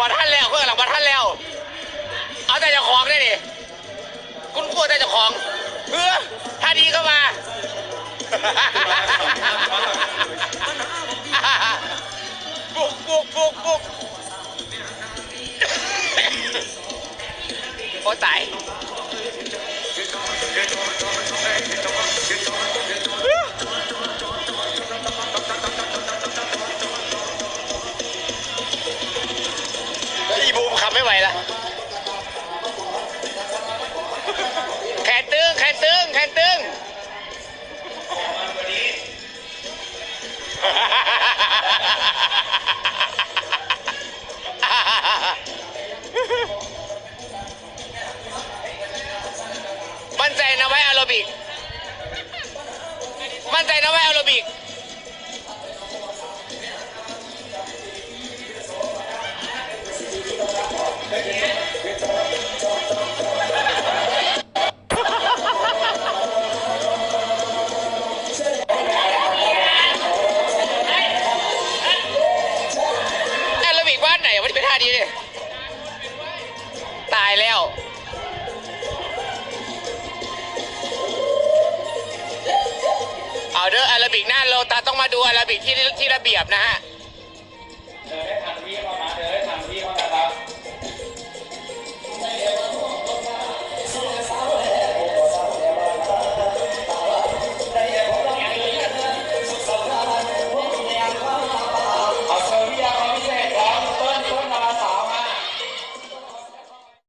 บอท่านแล้วเพื่อนหลังบอท่านแล้ว เอาแต่จะของได้ดิคุณกลัวแต่จะของเออท่าดีก็มา บุกบุกบุกบุกโอ้ตาย ไม่ไหวละแขนตึงแขนตึงแขนตึงมั่นใจนะไว้อโรบิก มั่นใจนะไว้อโรบิก บิกบ้านไมันจะเป็นท่านี้เนี่ยตายแล้ว เอาเด้ออาราบิกหน้าโลตาต้องมาดูอาราบิกที่ที่ระเบียบนะฮะเดินได้ทันวิ